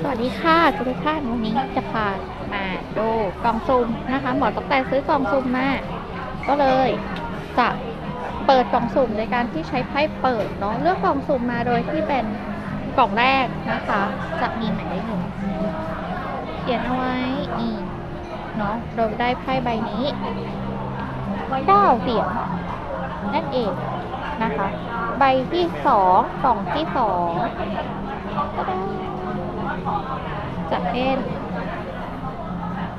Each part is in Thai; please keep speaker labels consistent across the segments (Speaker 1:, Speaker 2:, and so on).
Speaker 1: สวัสดีค่ะทุกท่านวันนี้จะพามาดูกล่องซุ่มนะคะ หมอตกแต่ซื้อกล่องซุ่มมา ก็เลยจะเปิดกล่องสุ่มในการที่ใช้ไพ่เปิดเนาะเลือกกล่องสุ่มมาโดยที่เป็นกล่องแรกนะคะ จะมีหมายเลขหนึ่งเขียนเอาไว้นี่เนาะเราได้ไพ่ใบนี้เก้าเสียงนั่นเองนะคะ ใบที่สองกล่องที่สองก็ได้ จะเป็น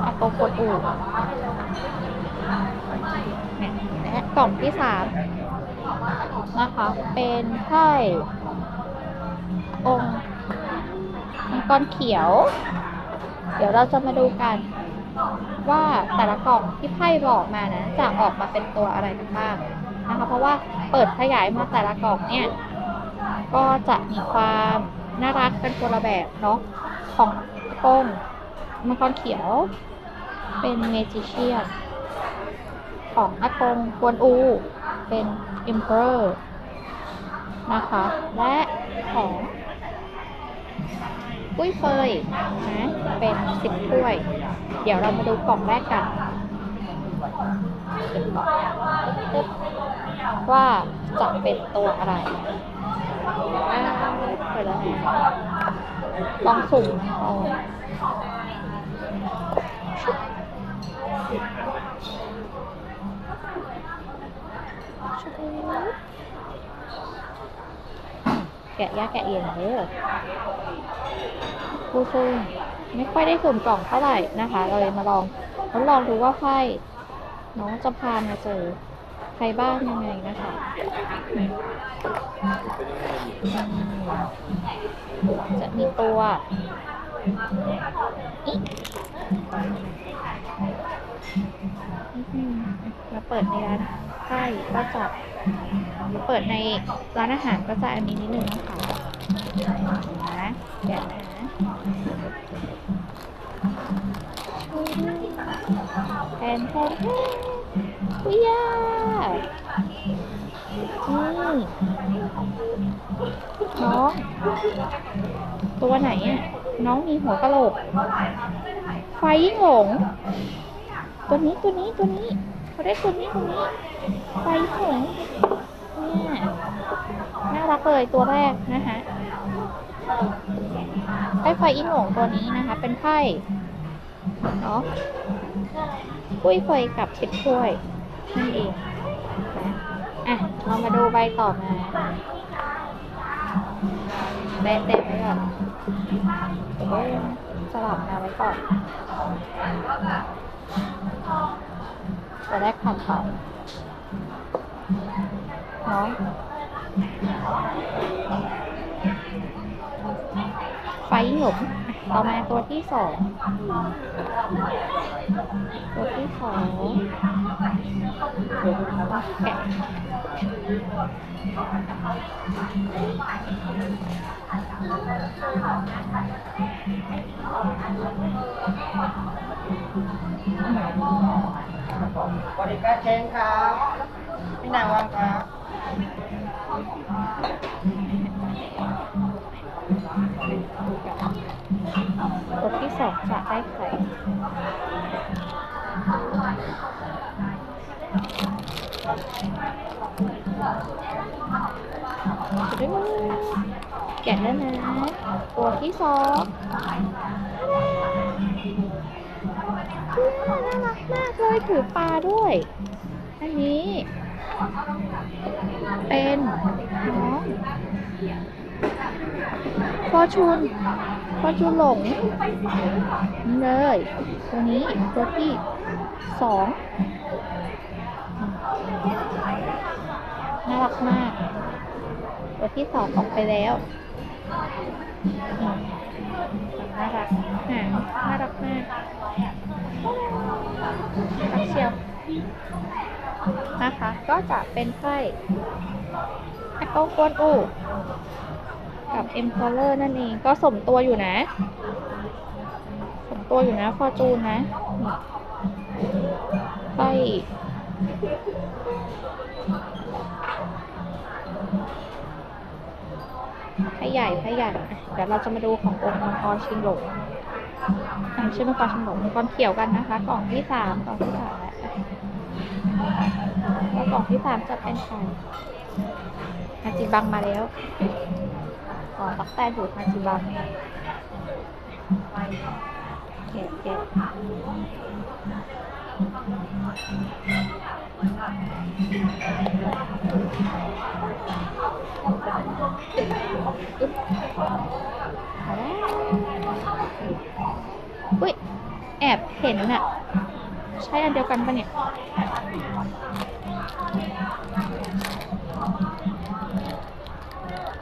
Speaker 1: อาโกโกอูเนี่ยและกล่องที่สามนะคะ เป็นไพ่องค์มังกรเขียว เดี๋ยวเราจะมาดูกัน ว่าแต่ละกล่องที่ไพ่บอกมานะ จะออกมาเป็นตัวอะไรกันบ้างนะคะ เพราะว่าเปิดขยายมาแต่ละกล่องเนี่ย ก็จะมีความ น่ารักเป็นคนละแบบเนาะของโป้งมังกรเขียว เป็นเมจิเชียนของอากงกวนอู เป็นอิมเพอร์นะคะ และของกุ้ยเฟยนะเป็นสิบถ้วย เดี๋ยวเรามาดูกล่องแรกกันเป็นกล่องว่าจะเป็นตัวอะไร เปิดแล้วนลองสุ่มเอาแกะยากแกะเอียนเด้อผู้ซุ่มไม่ค่อยได้สุ่มกล่องเท่าไหร่นะคะเราเลยมาลองทดลองดูว่าไพ่น้องจะพามาเจอ ใครบ้างยังไงนะคะจะมีตัวอิอืมมาเปิดในร้านไพ่ก็จะเปิดในร้านอาหารก็จะอันนี้นิดนึงนะคะนะแกะนะแทนแทนแทนวิยา น้อง ตัวไหนอะ น้องมีหัวกะโหลก ไฟยิ่งหลง ตัวนี้ตัวนี้ตัวนี้เขาได้ตัวนี้ตัวนี้ ไฟหลงเนี่ยน่ารักเลยตัวแรกนะคะไพ่ไฟอิงหลงตัวนี้นะคะ เป็นไพ่เนาะกุ้ยไฟกับสิบถ้วยนั่นเอง อะ เรามาดูใบต่อมาแบะแบะไว้ก่อนเดี๋ยสลับมาไว้ก่อนจะได้ผ่านไปเนาะไฟหยม ต่อมาตัวที่สองตัวที่สองแกะอืม
Speaker 2: บริการเชงครับพี่นางวันครับ
Speaker 1: ตัวที่สองจะได้ไข่แกะแล้วนะ ตัวที่สองน่ารักมากเลยถือปลาด้วย อันนี้ เป็นน้องฟอชูนฟอจูนหลงเลยตัวนี้ตัวที่สองน่ารักมาก ตัวที่สองออกไปแล้วน่ารักหางน่ารักมากรักเชียว นะคะ ก็จะเป็นไพ่แอปเปิลกวนอูกับ M Color นั่นเอง ก็สมตัวอยู่นะ สมตัวอยู่นะฟอร์จูนนะไปไข่ใหญ่ไพ่ใหญ่เดี๋ยวเราจะมาดูขององค์มังกรชิงหลงใช่มังกรชิงหลงมังกรเขียวกันนะคะ กล่องที่สามกล่องที่สาม แล้วกล่องที่สามจะเป็นใครฮาจิบังมาแล้วอ๋อตักแต่อยู่ฮาจิบังเก็บเก็บอุ้ยแอบเห็นน่ะ ใช่อันเดียวกันปะเนี่ย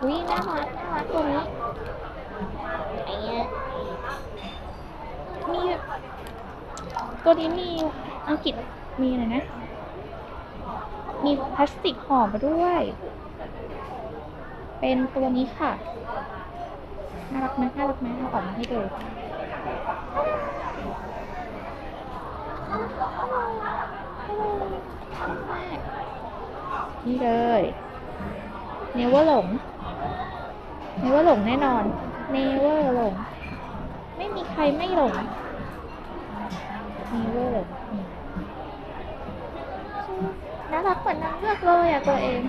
Speaker 1: อุ้ยน่ารักน่ารักตัวนี้ไอ้เนี้ยมีตัวนี้มีอังกฤษมีอะไรนะ มีพลาสติกห่อมาด้วย เป็นตัวนี้ค่ะ น่ารักไหมน่ารักไหมเอาออกมาให้ดู นี่เลยเนเวอร์หลงเนเวอร์หลงแน่นอนเนเวอร์หลง ไม่มีใครไม่หลงเนเวอร์น่ารักเหมือนนางเลือกเลยอะตัวเอง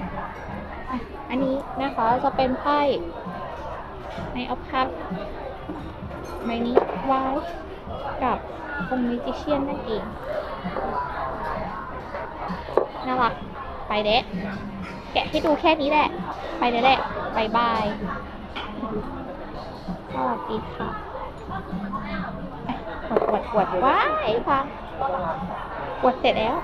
Speaker 1: อันนี้นะคะจะเป็นไพ่ในออฟคัพ ใบนี้วายกับองมิจิเชียนนั่นเอง น่ารัก ไปเด้แกะให้ดูแค่นี้แหละ ไปเลยแหละบายบายสวัสดีค่ะอะกวดกวดกวดว้ายพังกวดเสร็จแล้ว